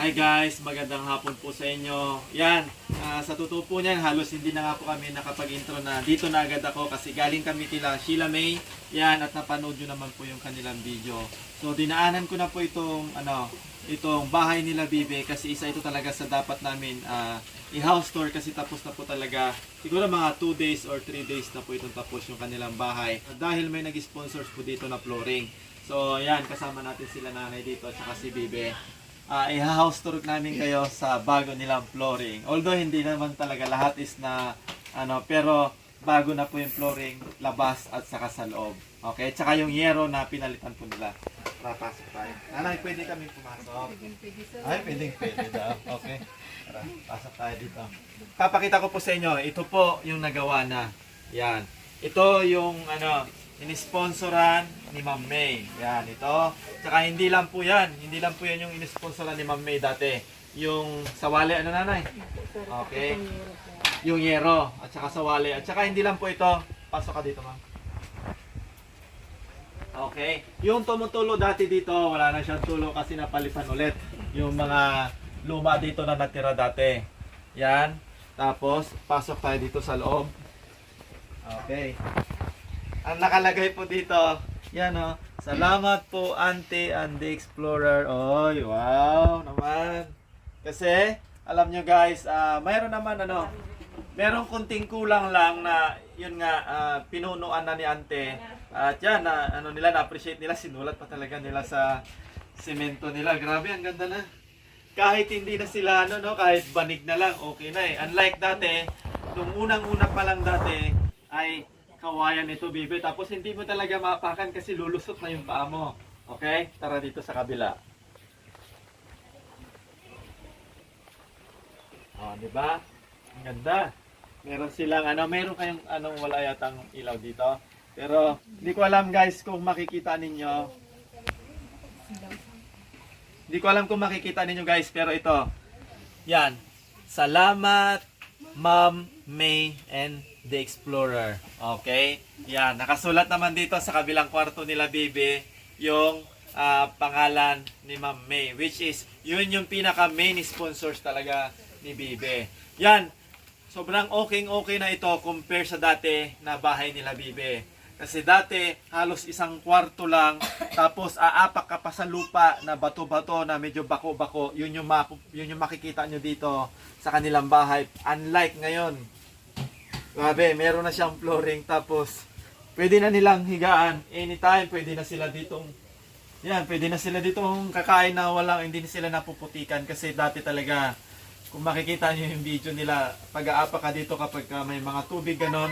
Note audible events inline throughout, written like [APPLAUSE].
Hi guys, magandang hapon po sa inyo. Yan, ah, sa totoo po niyan, halos hindi na nga po kami nakapag-intro na dito na agad ako kasi galing kami kila Sheila May. Yan, at napanood nyo naman po yung kanilang video. So, dinaanan ko na po itong, ano, itong bahay nila Bibe kasi isa ito talaga sa dapat namin ah, i-house tour kasi tapos na po talaga siguro mga 2 days or 3 days na po itong tapos yung kanilang bahay dahil may nag-sponsors po dito na flooring. So, yan, kasama natin sila nanay dito at saka si Bibe ah i-house tour namin kayo sa bago nilang flooring. Although hindi naman talaga lahat is na ano, pero bago na po yung flooring labas at saka sa loob. Okay? Tsaka yung yero na pinalitan po nila. Tara, pasok tayo. Nanay, pwede kami pumasok. Ay, pwedeng pwede daw. Okay. Tara, pasok tayo dito. Papakita ko po sa inyo, ito po yung nagawa na. Yan. Ito yung ano, inisponsoran ni Ma'am May. Yan, ito. Tsaka hindi lang po yan. Hindi lang po yan yung inisponsoran ni Ma'am May dati. Yung sawali, ano nanay? Okay. Yung yero, at saka sawali. At saka hindi lang po ito. Pasok ka dito, ma'am. Okay. Yung tumutulo dati dito, wala na siyang tulo kasi napalitan ulit. Yung mga luma dito na natira dati. Yan. Tapos, pasok tayo dito sa loob. Okay. Ang nakalagay po dito, yan o. Salamat po, Auntie and the Explorer. Oy, wow naman. Kasi, alam nyo guys, ah mayroon naman ano, merong kunting kulang lang na, yun nga, ah, pinunuan na ni Ante. At yan, na, ano nila, na-appreciate nila, sinulat pa talaga nila sa semento nila. Grabe, ang ganda na. Kahit hindi na sila, ano, no, kahit banig na lang, okay na eh. Unlike dati, nung unang-una pa lang dati, ay kawayan ito, bibi. Tapos hindi mo talaga mapakan kasi lulusot na yung paa mo. Okay? Tara dito sa kabila. Oh, di ba? Ang ganda. Meron silang ano, meron kayong anong wala yatang ilaw dito. Pero hindi ko alam guys kung makikita ninyo. Hindi ko alam kung makikita ninyo guys, pero ito. Yan. Salamat Ma'am May and the Explorer. Okay? Yan, nakasulat naman dito sa kabilang kwarto nila Bibi yung ah, pangalan ni Ma'am May which is yun yung pinaka main sponsors talaga ni Bibi. Yan, sobrang okay okay na ito compare sa dati na bahay nila Bibi. Kasi dati halos isang kwarto lang [COUGHS] tapos aapak ka pa sa lupa na bato-bato na medyo bako-bako. Yun yung yun yung makikita nyo dito sa kanilang bahay. Unlike ngayon. Grabe, meron na siyang flooring tapos pwede na nilang higaan anytime. Pwede na sila ditong yan, pwede na sila ditong kakain na walang hindi na sila napuputikan kasi dati talaga kung makikita niyo yung video nila, pag-aapa ka dito kapag ka may mga tubig ganon,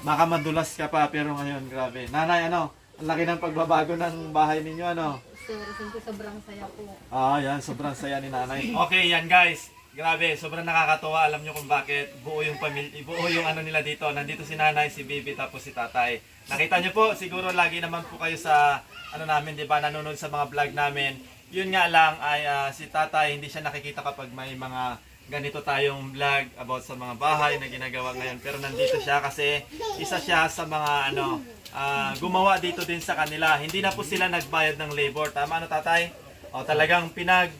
baka madulas ka pa pero ngayon grabe. Nanay ano, ang laki ng pagbabago ng bahay ninyo ano. Sir, sobrang saya po. Ah, yan, sobrang saya ni nanay. Okay, yan guys. Grabe, sobrang nakakatuwa. Alam nyo kung bakit. Buo yung pamilya, buo yung ano nila dito. Nandito si nanay, si baby, tapos si tatay. Nakita nyo po, siguro lagi naman po kayo sa, ano namin, di ba, nanonood sa mga vlog namin. Yun nga lang ay ah, si tatay, hindi siya nakikita kapag may mga ganito tayong vlog about sa mga bahay na ginagawa ngayon. Pero nandito siya kasi isa siya sa mga ano, ah, gumawa dito din sa kanila. Hindi na po sila nagbayad ng labor. Tama ano tatay? O talagang pinag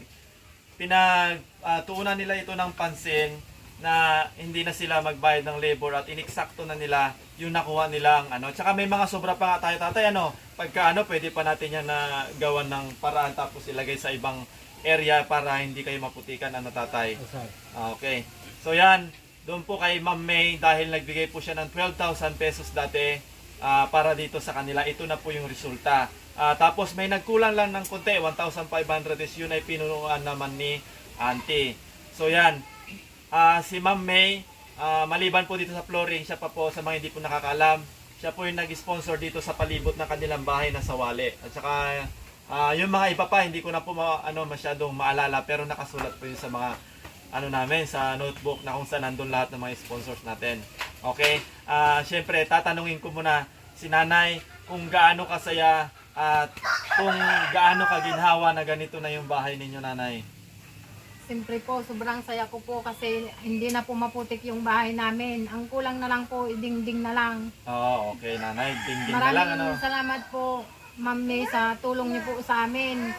pinag ah, tuunan nila ito ng pansin na hindi na sila magbayad ng labor at iniksakto na nila yung nakuha nilang ano. Tsaka may mga sobra pa nga tayo tatay ano. Pagka ano, pwede pa natin yan na gawan ng paraan tapos ilagay sa ibang area para hindi kayo maputikan ano tatay. Okay. So yan, doon po kay Ma'am May dahil nagbigay po siya ng 12,000 pesos dati ah, para dito sa kanila. Ito na po yung resulta. Ah, tapos may nagkulang lang ng konti, 1,500 is yun ay pinunuan naman ni Auntie. So yan, Ah, si Ma'am May, ah, maliban po dito sa flooring, siya pa po sa mga hindi po nakakaalam, siya po yung nag-sponsor dito sa palibot ng kanilang bahay na sawali. At saka ah, yung mga iba pa, hindi ko na po ma- ano, masyadong maalala pero nakasulat po yun sa mga ano namin sa notebook na kung saan nandun lahat ng mga sponsors natin. Okay? Ah, syempre, tatanungin ko muna si Nanay kung gaano kasaya at kung gaano kaginhawa na ganito na yung bahay ninyo, Nanay. Siyempre po, sobrang saya ko po kasi hindi na po maputik yung bahay namin. Ang kulang na lang po, dingding na lang. Oo, okay, Nanay. Ding-ding na lang, ano? Maraming salamat po, Ma'am May, sa tulong niyo po sa amin.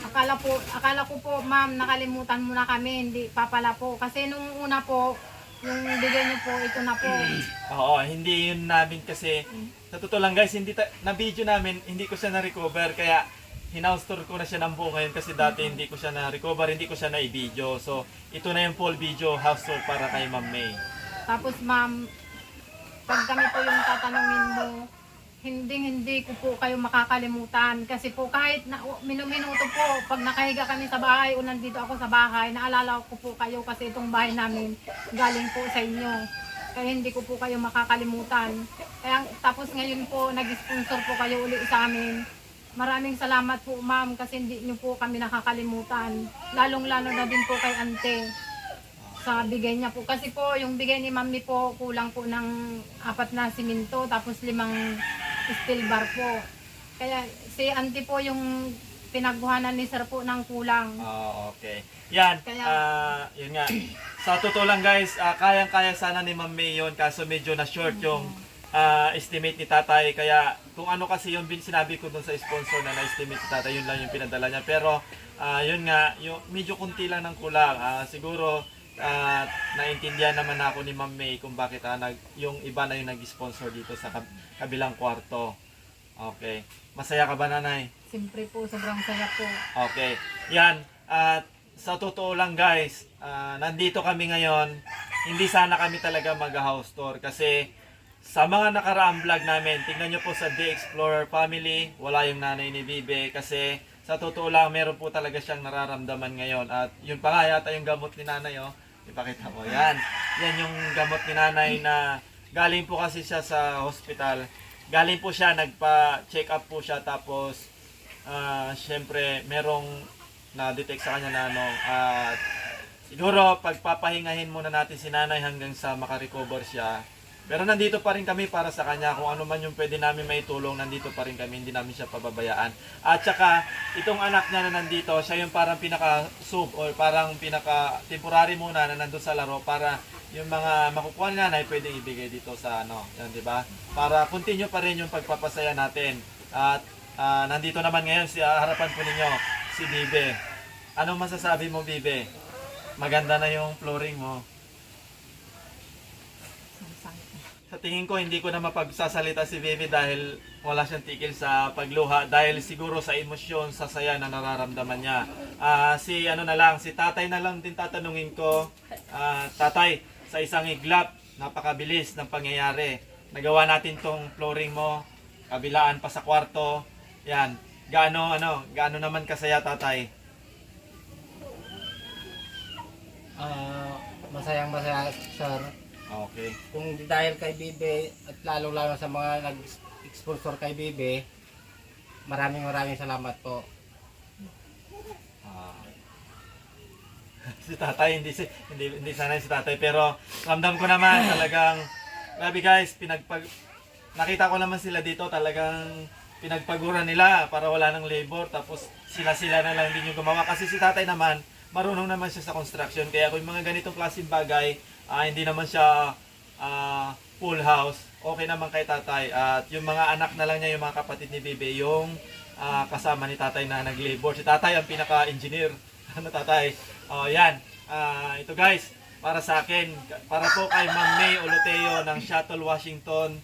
Akala po, akala ko po, ma'am, nakalimutan mo na kami, hindi pa pala po. Kasi nung una po, yung bigay niyo po, ito na po. [CLEARS THROAT] Oo, hindi yun namin kasi sa totoo lang guys, hindi ta- na video namin, hindi ko siya na-recover kaya hinaustore ko na siya ng buo ngayon kasi dati hindi ko siya na-recover, hindi ko siya na-video. So, ito na yung full video house tour para kay Ma'am May. Tapos ma'am, pag kami po yung tatanungin mo, hindi hindi ko po kayo makakalimutan kasi po kahit na minuminuto po pag nakahiga kami sa bahay o nandito ako sa bahay naalala ko po kayo kasi itong bahay namin galing po sa inyo kaya hindi ko po kayo makakalimutan kaya tapos ngayon po nag-sponsor po kayo uli sa amin maraming salamat po ma'am kasi hindi niyo po kami nakakalimutan lalong lalo na din po kay ante sa bigay niya po. Kasi po, yung bigay ni mami po, kulang po ng apat na siminto, tapos limang steel bar po. Kaya si auntie po yung pinagbuhanan ni sir po ng kulang. Ah, okay. Yan, Kaya- ah, yun nga. Sa totoo lang guys, ah, kayang-kaya sana ni Ma'am May yun kaso medyo na-short yung ah, estimate ni tatay. Kaya kung ano kasi yung bin- sinabi ko dun sa sponsor na na-estimate ni tatay, yun lang yung pinadala niya. Pero ah, yun nga, yung medyo kunti lang ng kulang. Ah, siguro ah, naintindihan naman ako ni Ma'am May kung bakit ah, nag, yung iba na yung nag-sponsor dito sa kab- kabilang kwarto. Okay. Masaya ka ba nanay? Siyempre po, sobrang saya po. Okay. Yan. At sa totoo lang guys, ah, nandito kami ngayon. Hindi sana kami talaga mag-house tour kasi sa mga nakaraang vlog namin, tingnan nyo po sa The Explorer Family, wala yung nanay ni Bibe kasi sa totoo lang, meron po talaga siyang nararamdaman ngayon. At yun pa nga yata yung gamot ni nanay, oh. Ipakita mo. Yan. Yan yung gamot ni nanay na galing po kasi siya sa hospital. Galing po siya, nagpa-check up po siya tapos ah syempre merong na-detect sa kanya na ano at siguro pagpapahingahin muna natin si nanay hanggang sa makarecover siya pero nandito pa rin kami para sa kanya kung ano man yung pwede namin maitulong nandito pa rin kami hindi namin siya pababayaan at saka itong anak niya na nandito siya yung parang pinaka sub or parang pinaka temporary muna na nandun sa laro para yung mga makukuha ni nanay pwede ibigay dito sa ano yan di ba para continue pa rin yung pagpapasaya natin at Ah, nandito naman ngayon si ah, harapan po ninyo si Bibe. Anong masasabi mo Bibe? Maganda na yung flooring mo. Sa tingin ko hindi ko na mapagsasalita si Bibe dahil wala siyang tigil sa pagluha dahil siguro sa emosyon, sa saya na nararamdaman niya. Ah, si ano na lang, si tatay na lang din tatanungin ko. Ah, tatay, sa isang iglap, napakabilis ng pangyayari. Nagawa natin tong flooring mo, kabilaan pa sa kwarto. Yan. Gaano ano, gaano naman kasaya tatay? Ah, masayang masaya sir. Okay. Kung dahil kay Bibe at lalo lalo sa mga nag-sponsor kay Bibe, maraming maraming salamat po. Ah. [LAUGHS] si tatay hindi si hindi hindi sana si tatay pero ramdam ko naman [LAUGHS] talagang grabe guys pinagpag nakita ko naman sila dito talagang pinagpaguran nila para wala ng labor tapos sila sila na lang din yung gumawa kasi si tatay naman marunong naman siya sa construction kaya kung yung mga ganitong klaseng bagay ah, hindi naman siya ah, full house. Okay naman kay tatay. At yung mga anak na lang niya yung mga kapatid ni Bebe yung ah, kasama ni tatay na nag-labor. Si tatay ang pinaka-engineer. [LAUGHS] Ano tatay? Oh yan. Ah, ito guys para sa akin para po kay Ma'am May Oloteo ng Shuttle Washington.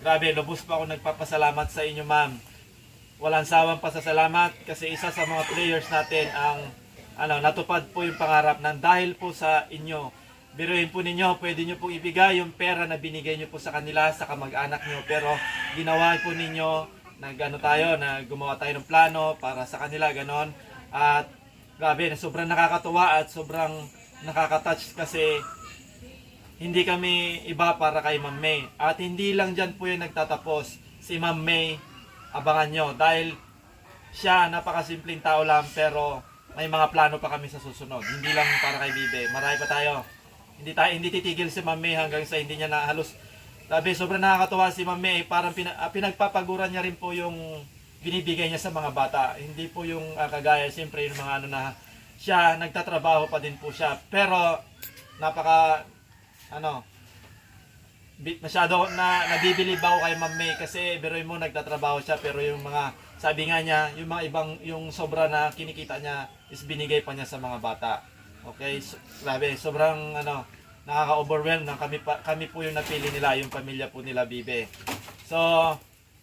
Grabe, lubos pa ako nagpapasalamat sa inyo, ma'am. Walang sawang pasasalamat kasi isa sa mga players natin ang ano, natupad po yung pangarap ng dahil po sa inyo. Biruin po ninyo, pwede nyo pong ibigay yung pera na binigay nyo po sa kanila, sa kamag-anak nyo. Pero ginawa po ninyo, nag ano tayo, na gumawa tayo ng plano para sa kanila, ganon. At grabe, na sobrang nakakatuwa at sobrang nakakatouch kasi hindi kami iba para kay Ma'am May. At hindi lang dyan po yung nagtatapos. Si Ma'am May, abangan nyo. Dahil siya, napakasimpleng tao lang, pero may mga plano pa kami sa susunod. Hindi lang para kay Bibe. Marami pa tayo. Hindi, tayo, hindi titigil si Ma'am hanggang sa hindi niya na halos... Sabi, sobrang nakakatuwa si Ma'am May. Parang pina, ah, pinagpapaguran niya rin po yung binibigay niya sa mga bata. Hindi po yung ah, kagaya, siyempre, yung mga ano na siya, nagtatrabaho pa din po siya. Pero, napaka ano, masyado na nabibilib ako kay Ma'am kasi biroy mo nagtatrabaho siya pero yung mga sabi nga niya, yung mga ibang, yung sobra na kinikita niya is binigay pa niya sa mga bata. Okay, so, grabe, sobrang ano, nakaka-overwhelm na kami, pa, kami po yung napili nila, yung pamilya po nila Bibe. So,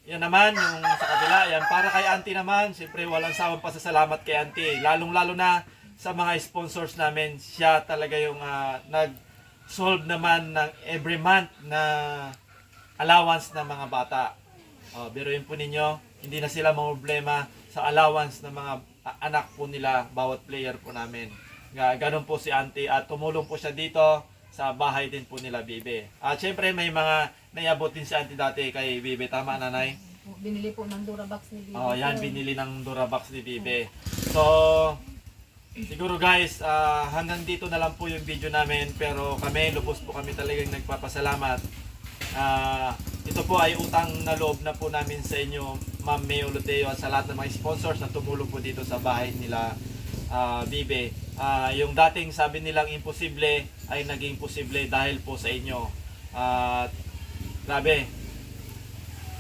yan naman, yung sa kabila, yan, para kay auntie naman, siyempre walang sawang pasasalamat kay auntie. Lalong-lalo na sa mga sponsors namin, siya talaga yung ah, nag-solve naman ng every month na allowance ng mga bata. Oh, biruin po ninyo, hindi na sila problema sa allowance ng mga a- anak po nila, bawat player po namin. Ga ganun po si auntie at tumulong po siya dito sa bahay din po nila Bibe. At syempre may mga naiabot din si auntie dati kay Bibe, tama nanay? Binili po ng Durabox ni Bibi. Oh, yan binili ng Durabox ni Bibe. So, siguro guys, ah, hanggang dito na lang po yung video namin pero kami, lubos po kami talagang nagpapasalamat. Ah, ito po ay utang na loob na po namin sa inyo, Ma'am May Oloteo at sa lahat ng mga sponsors na tumulong po dito sa bahay nila ah, Bibe. Ah, yung dating sabi nilang imposible ay naging posible dahil po sa inyo. At grabe,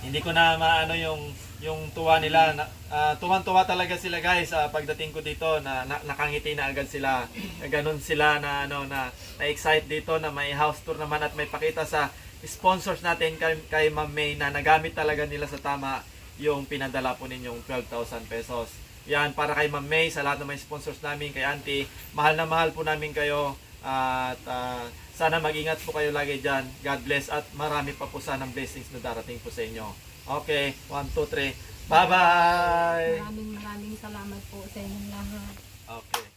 hindi ko na maano yung yung tuwa nila na, ah, tuwan-tuwa talaga sila guys ah, pagdating ko dito na, na nakangiti na agad sila ganun sila na ano na na-excite dito na may house tour naman at may pakita sa sponsors natin kay, kay Ma'am May na nagamit talaga nila sa tama yung pinadala po ninyong 12,000 pesos yan para kay Ma'am May sa lahat ng mga sponsors namin kay Auntie mahal na mahal po namin kayo at ah, sana mag-ingat po kayo lagi dyan. God bless at marami pa po sanang blessings na darating po sa inyo. Okay, 1, 2, 3. Bye-bye! Maraming maraming salamat po sa inyong lahat. Okay.